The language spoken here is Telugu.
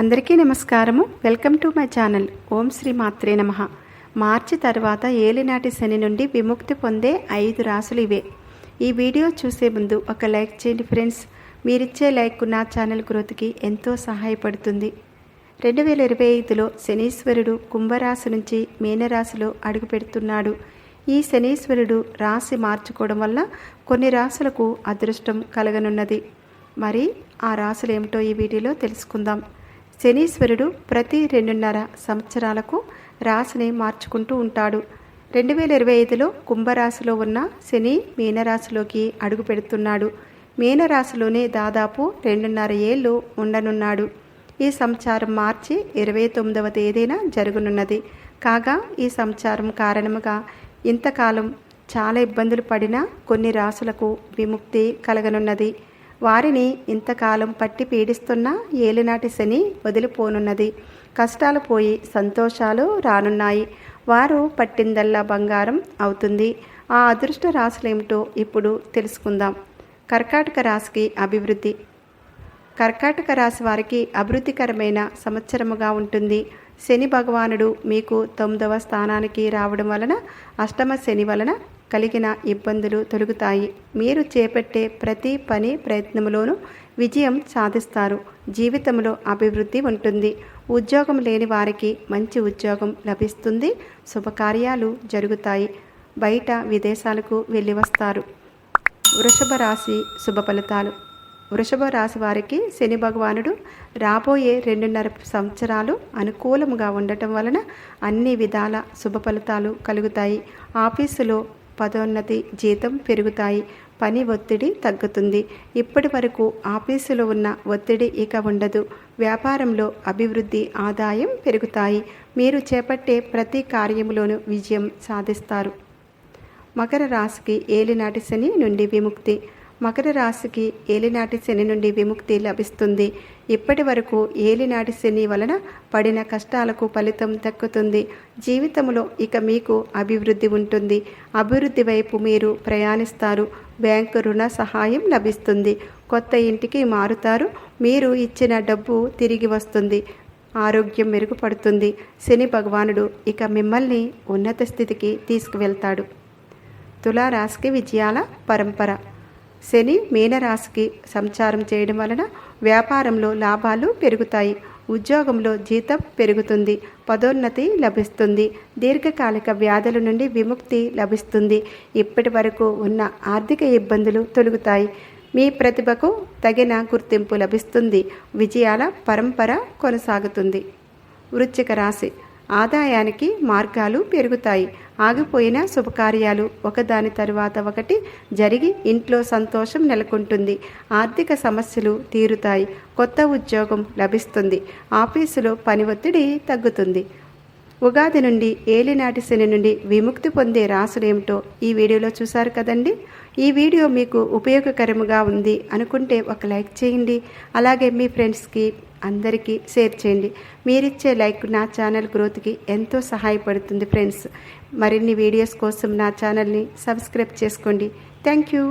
అందరికీ నమస్కారము. Welcome to my channel. ఓం శ్రీ మాత్రే నమ. మార్చి తర్వాత ఏలినాటి శని నుండి విముక్తి పొందే ఐదు రాసులు ఇవే. ఈ వీడియో చూసే ముందు ఒక లైక్ చేయండి ఫ్రెండ్స్. మీరిచ్చే లైక్ నా ఛానల్ గ్రోత్కి ఎంతో సహాయపడుతుంది. రెండు వేల ఇరవై ఐదులో శనీశ్వరుడు కుంభరాశి నుంచి మీనరాశిలో అడుగుపెడుతున్నాడు ఈ శనీశ్వరుడు రాశి మార్చుకోవడం వల్ల కొన్ని రాశులకు అదృష్టం కలగనున్నది. మరి ఆ రాసులు ఏమిటో ఈ వీడియోలో తెలుసుకుందాం. శనీశ్వరుడు ప్రతి రెండున్నర సంవత్సరాలకు రాశిని మార్చుకుంటూ ఉంటాడు. రెండు వేల ఇరవై ఐదులో కుంభరాశిలో ఉన్న శని మీనరాశిలోకి అడుగు పెడుతున్నాడు. మీనరాశిలోనే దాదాపు రెండున్నర ఏళ్ళు ఉండనున్నాడు. ఈ సంచారం మార్చి ఇరవై తొమ్మిదవ తేదీన జరగనున్నది. కాగా ఈ సంచారం కారణముగా ఇంతకాలం చాలా ఇబ్బందులు పడిన కొన్ని రాసులకు విముక్తి కలగనున్నది. వారిని ఇంతకాలం పట్టి పీడిస్తున్న ఏలినాటి శని వదిలిపోనున్నది. కష్టాలు పోయి సంతోషాలు రానున్నాయి. వారు పట్టిందల్లా బంగారం అవుతుంది. ఆ అదృష్ట రాశులేమిటో ఇప్పుడు తెలుసుకుందాం. కర్కాటక రాశికి అభివృద్ధి. కర్కాటక రాశి వారికి అభివృద్ధికరమైన సంవత్సరముగా ఉంటుంది. శని భగవానుడు మీకు తొమ్మిదవ స్థానానికి రావడం వలన అష్టమ శని వలన కలిగిన ఇబ్బందులు తొలగుతాయి. మీరు చేపట్టే ప్రతి పని ప్రయత్నంలోనూ విజయం సాధిస్తారు. జీవితంలో అభివృద్ధి ఉంటుంది. ఉద్యోగం లేని వారికి మంచి ఉద్యోగం లభిస్తుంది. శుభకార్యాలు జరుగుతాయి. బయట విదేశాలకు వెళ్ళి వస్తారు. వృషభ రాశి శుభ ఫలితాలు. వృషభ రాశి వారికి శని భగవానుడు రాబోయే రెండున్నర సంవత్సరాలు అనుకూలంగా ఉండటం వలన అన్ని విధాల శుభ ఫలితాలు కలుగుతాయి. ఆఫీసులో పదోన్నతి జీతం పెరుగుతాయి. పని ఒత్తిడి తగ్గుతుంది. ఇప్పటి వరకు ఆఫీసులో ఉన్న ఒత్తిడి ఇక ఉండదు. వ్యాపారంలో అభివృద్ధి ఆదాయం పెరుగుతాయి. మీరు చేపట్టే ప్రతి కార్యంలోనూ విజయం సాధిస్తారు. మకర రాశికి ఏలినాటి శని నుండి విముక్తి. మకర రాశికి ఏలినాటి శని నుండి విముక్తి లభిస్తుంది. ఇప్పటి వరకు ఏలినాటి శని వలన పడిన కష్టాలకు ఫలితం దక్కుతుంది. జీవితంలో ఇక మీకు అభివృద్ధి ఉంటుంది. అభివృద్ధి వైపు మీరు ప్రయాణిస్తారు. బ్యాంకు రుణ సహాయం లభిస్తుంది. కొత్త ఇంటికి మారుతారు. మీరు ఇచ్చిన డబ్బు తిరిగి వస్తుంది. ఆరోగ్యం మెరుగుపడుతుంది. శని భగవానుడు ఇక మిమ్మల్ని ఉన్నత స్థితికి తీసుకువెళ్తాడు. తులారాశికి విజయాల పరంపర. శని మీనరాశికి సంచారం చేయడం వలన వ్యాపారంలో లాభాలు పెరుగుతాయి. ఉద్యోగంలో జీతం పెరుగుతుంది. పదోన్నతి లభిస్తుంది. దీర్ఘకాలిక వ్యాధుల నుండి విముక్తి లభిస్తుంది. ఇప్పటి వరకు ఉన్న ఆర్థిక ఇబ్బందులు తొలగుతాయి. మీ ప్రతిభకు తగిన గుర్తింపు లభిస్తుంది. విజయాల పరంపర కొనసాగుతుంది. వృచ్చిక రాశి. ఆదాయానికి మార్గాలు పెరుగుతాయి. ఆగిపోయిన శుభకార్యాలు ఒకదాని తరువాత ఒకటి జరిగి ఇంట్లో సంతోషం నెలకొంటుంది. ఆర్థిక సమస్యలు తీరుతాయి. కొత్త ఉద్యోగం లభిస్తుంది. ఆఫీసులో పని ఒత్తిడి తగ్గుతుంది. ఉగాది నుండి ఏలినాటి శని నుండి విముక్తి పొందే రాసులేమిటో ఈ వీడియోలో చూశారు కదండి? ఈ వీడియో మీకు ఉపయోగకరముగా ఉంది అనుకుంటే ఒక లైక్ చేయండి. అలాగే మీ ఫ్రెండ్స్కి అందరికీ షేర్ చేయండి. మీరిచ్చే లైక్ నా ఛానల్ గ్రోత్కి ఎంతో సహాయపడుతుంది ఫ్రెండ్స్. మరిన్ని వీడియోస్ కోసం నా ఛానల్ని సబ్స్క్రైబ్ చేసుకోండి. Thank you.